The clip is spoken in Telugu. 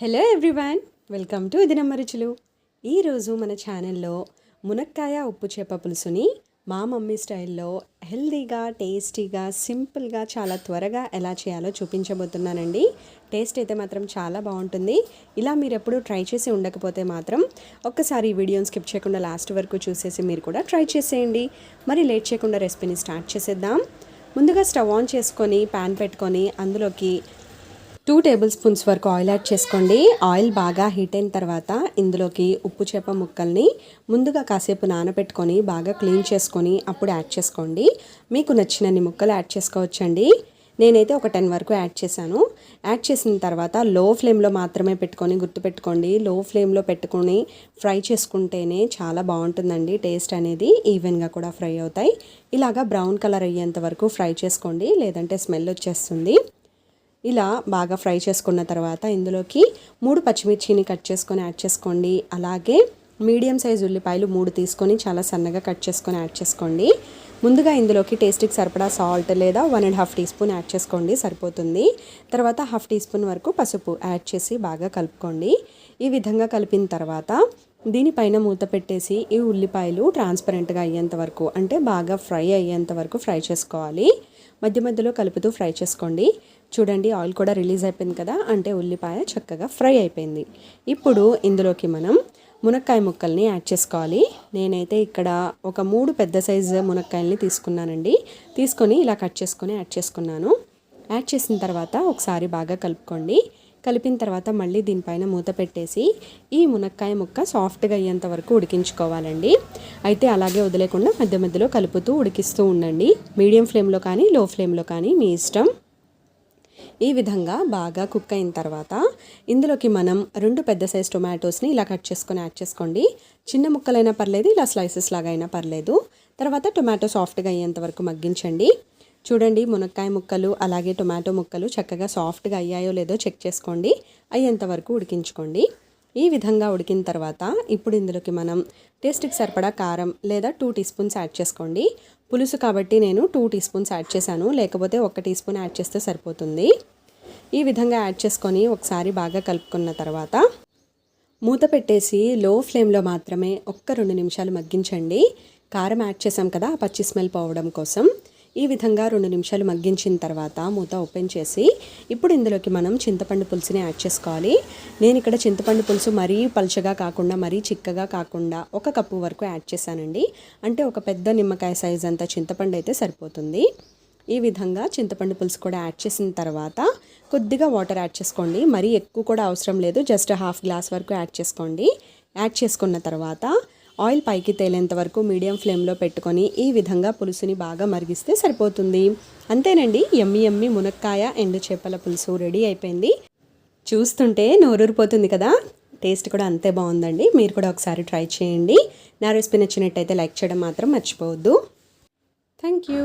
హలో ఎవ్రీవన్ వెల్కమ్ టు ఇది రుచులు ఈరోజు మన ఛానల్లో మునక్కాయ ఉప్పు చేప పులుసుని మా మమ్మీ స్టైల్లో హెల్దీగా టేస్టీగా సింపుల్గా చాలా త్వరగా ఎలా చేయాలో చూపించబోతున్నానండి. టేస్ట్ అయితే మాత్రం చాలా బాగుంటుంది. ఇలా మీరు ఎప్పుడు ట్రై చేసి ఉండకపోతే మాత్రం ఒక్కసారి ఈ వీడియోని స్కిప్ చేయకుండా లాస్ట్ వరకు చూసేసి మీరు కూడా ట్రై చేసేయండి. మరి లేట్ చేయకుండా రెసిపీని స్టార్ట్ చేసేద్దాం. ముందుగా స్టవ్ ఆన్ చేసుకొని ప్యాన్ పెట్టుకొని అందులోకి టూ టేబుల్ స్పూన్స్ వరకు ఆయిల్ యాడ్ చేసుకోండి. ఆయిల్ బాగా హీట్ అయిన తర్వాత ఇందులోకి ఉప్పు చేప ముక్కల్ని ముందుగా కాసేపు నానబెట్టుకొని బాగా క్లీన్ చేసుకొని అప్పుడు యాడ్ చేసుకోండి. మీకు నచ్చినన్ని ముక్కలు యాడ్ చేసుకోవచ్చండి. నేనైతే ఒక టెన్ వరకు యాడ్ చేశాను. యాడ్ చేసిన తర్వాత లో ఫ్లేమ్లో మాత్రమే పెట్టుకొని గుర్తుపెట్టుకోండి. లో ఫ్లేమ్లో పెట్టుకొని ఫ్రై చేసుకుంటేనే చాలా బాగుంటుందండి. టేస్ట్ అనేది ఈవెన్గా కూడా ఫ్రై అవుతాయి. ఇలాగా బ్రౌన్ కలర్ అయ్యేంత వరకు ఫ్రై చేసుకోండి. లేదంటే స్మెల్ వచ్చేస్తుంది. ఇలా బాగా ఫ్రై చేసుకున్న తర్వాత ఇందులోకి మూడు పచ్చిమిర్చిని కట్ చేసుకొని యాడ్ చేసుకోండి. అలాగే మీడియం సైజ్ ఉల్లిపాయలు మూడు తీసుకొని చాలా సన్నగా కట్ చేసుకొని యాడ్ చేసుకోండి. ముందుగా ఇందులోకి టేస్ట్కి సరిపడా సాల్ట్ లేదా one and half teaspoon add చేసుకోండి సరిపోతుంది. తర్వాత హాఫ్ టీ స్పూన్ వరకు పసుపు యాడ్ చేసి బాగా కలుపుకోండి. ఈ విధంగా కలిపిన తర్వాత దీనిపైన మూత పెట్టేసి ఈ ఉల్లిపాయలు ట్రాన్స్పరెంట్గా అయ్యేంత వరకు అంటే బాగా ఫ్రై అయ్యేంత వరకు ఫ్రై చేసుకోవాలి. మధ్య మధ్యలో కలుపుతూ ఫ్రై చేసుకోండి. చూడండి ఆయిల్ కూడా రిలీజ్ అయిపోయింది కదా? అంటే ఉల్లిపాయ చక్కగా ఫ్రై అయిపోయింది. ఇప్పుడు ఇందులోకి మనం మునక్కాయ ముక్కల్ని యాడ్ చేసుకోవాలి. నేనైతే ఇక్కడ ఒక మూడు పెద్ద సైజు మునక్కాయల్ని తీసుకున్నానండి. తీసుకొని ఇలా కట్ చేసుకొని యాడ్ చేసుకున్నాను. యాడ్ చేసిన తర్వాత ఒకసారి బాగా కలుపుకోండి. కలిపిన తర్వాత మళ్ళీ దీనిపైన మూత పెట్టేసి ఈ మునక్కాయ ముక్క సాఫ్ట్గా అయ్యేంత వరకు ఉడికించుకోవాలండి. అయితే అలాగే వదిలేకుండా మధ్య మధ్యలో కలుపుతూ ఉడికిస్తూ ఉండండి. మీడియం ఫ్లేమ్లో కానీ లో ఫ్లేమ్లో కానీ మీ ఇష్టం. ఈ విధంగా బాగా కుక్ అయిన తర్వాత ఇందులోకి మనం రెండు పెద్ద సైజ్ టొమాటోస్ని ఇలా కట్ చేసుకొని యాడ్ చేసుకోండి. చిన్న ముక్కలైనా పర్లేదు ఇలా స్లైసెస్ లాగా అయినా పర్లేదు. తర్వాత టొమాటో సాఫ్ట్గా అయ్యేంత వరకు మగ్గించండి. చూడండి మునక్కాయ ముక్కలు అలాగే టొమాటో ముక్కలు చక్కగా సాఫ్ట్గా అయ్యాయో లేదో చెక్ చేసుకోండి. అయ్యేంత వరకు ఉడికించుకోండి. ఈ విధంగా ఉడికిన తర్వాత ఇప్పుడు ఇందులోకి మనం టేస్ట్కి సరిపడా కారం లేదా టూ టీ స్పూన్స్ యాడ్ చేసుకోండి. పులుసు కాబట్టి నేను టూ టీ స్పూన్స్ యాడ్ చేశాను. లేకపోతే ఒక టీ స్పూన్ యాడ్ చేస్తే సరిపోతుంది. ఈ విధంగా యాడ్ చేసుకొని ఒకసారి బాగా కలుపుకున్న తర్వాత మూత పెట్టేసి లో ఫ్లేమ్లో మాత్రమే ఒక్క రెండు నిమిషాలు మగ్గించండి. కారం యాడ్ చేసాం కదా పచ్చి స్మెల్ పోవడం కోసం. ఈ విధంగా రెండు నిమిషాలు మగ్గించిన తర్వాత మూత ఓపెన్ చేసి ఇప్పుడు ఇందులోకి మనం చింతపండు పులుసుని యాడ్ చేసుకోవాలి. నేను ఇక్కడ చింతపండు పులుసు మరీ పలుచగా కాకుండా మరీ చిక్కగా కాకుండా ఒక కప్పు వరకు యాడ్ చేశానండి. అంటే ఒక పెద్ద నిమ్మకాయ సైజ్ అంత చింతపండు అయితే సరిపోతుంది. ఈ విధంగా చింతపండు పులుసు కూడా యాడ్ చేసిన తర్వాత కొద్దిగా వాటర్ యాడ్ చేసుకోండి. మరీ ఎక్కువ కూడా అవసరం లేదు. జస్ట్ హాఫ్ గ్లాస్ వరకు యాడ్ చేసుకోండి. యాడ్ చేసుకున్న తర్వాత ఆయిల్ పైకి తేలేంత వరకు మీడియం ఫ్లేమ్లో పెట్టుకొని ఈ విధంగా పులుసుని బాగా మరిగిస్తే సరిపోతుంది. అంతేనండి ఎమ్మి ఎమ్మి మునక్కాయ ఎండు చేపల పులుసు రెడీ అయిపోయింది. చూస్తుంటే నోరూరిపోతుంది కదా? టేస్ట్ కూడా అంతే బాగుందండి. మీరు కూడా ఒకసారి ట్రై చేయండి. నా రెసిపీ నచ్చినట్టయితే లైక్ చేయడం మాత్రం మర్చిపోవద్దు. Thank you.